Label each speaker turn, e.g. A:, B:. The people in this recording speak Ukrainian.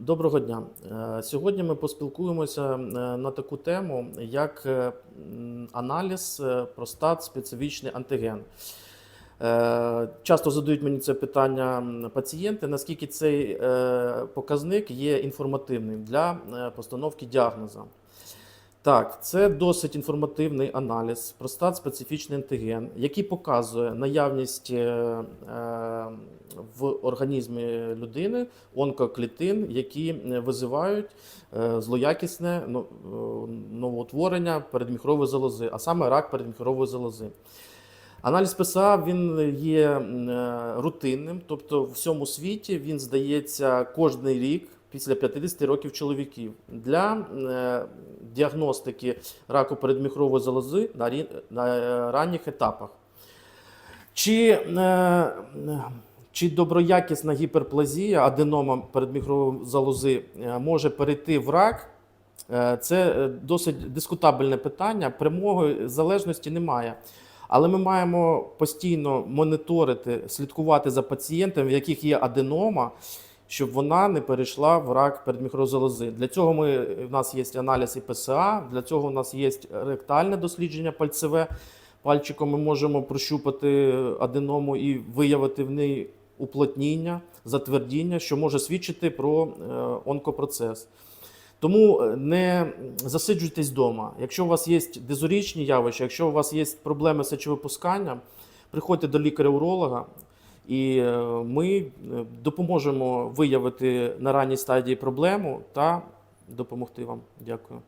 A: Доброго дня. Е, Сьогодні ми поспілкуємося е, на таку тему, як е, аналіз простат специфічний антиген. Часто задають мені це питання пацієнти, наскільки цей показник є інформативним для постановки діагнозу. Так, це досить інформативний аналіз, простат специфічний антиген, який показує наявність е, е, в організмі людини онкоклітин, які е, визивають злоякісне ну, новоутворення передміхрової залози, а саме рак передміхрової залози. Аналіз ПСА він є рутинним, тобто в всьому світі він здається кожний рік після 50 років чоловіків для е, діагностики раку передміхрової залози на, е, ранніх етапах. Чи, е, чи доброякісна гіперплазія аденома передміхрової залози може перейти в рак? Це досить дискутабельне питання. Прямої залежності немає. Але ми маємо постійно моніторити, слідкувати за пацієнтами, в яких є аденома, щоб вона не перейшла в рак передміхрової. Для цього ми, в нас є аналіз і ПСА, для цього у нас є ректальне дослідження пальцеве. Пальчиком ми можемо прощупати аденому і виявити в неї уплотніння, затвердіння, що може свідчити про е, онкопроцес. Тому е, не засиджуйтесь вдома. Якщо у вас є дезорічні явища, якщо у вас є проблеми з сечовипусканням, приходьте до лікаря-уролога, і е, ми е, допоможемо виявити на ранній стадії проблему та допомогти вам. Дякую.